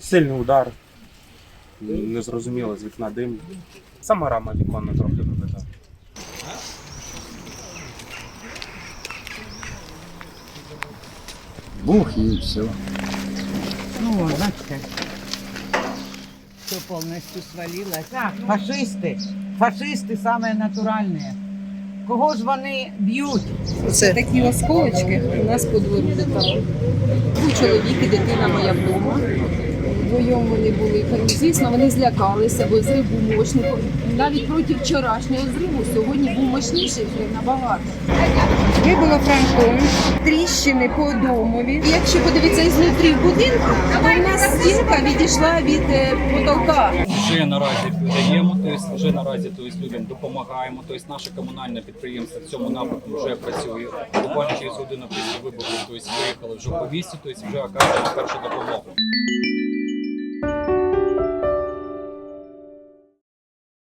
Сильний удар. Незрозуміло, з вікна дим. Сама рама віконна трохи вибита. Бух и все. Ну, бачите. Все повністю свалилось. Так, фашисти. Фашисти саме натуральні. Кого ж вони б'ють? Це такі осколочки у нас по двору летали. Був чоловік і дитина моя вдома. Вдвоєм вони були. Звісно, вони злякалися, бо зрив був мощний. Навіть проти вчорашнього зриву сьогодні був мощніший вже набагато. Вибило фронтон, тріщини по домові. Якщо подивитися ізнутрі в будинку, то в нас стінка відійшла від е, потолка. Вже наразі даємо, тобто вже наразі тобто, людям допомагаємо. Тобто наше комунальне підприємство в цьому напрямку вже працює. Буквально через годину після вибуху тобто, виїхали вже по місці, тобто вже оказуємо першу допомогу.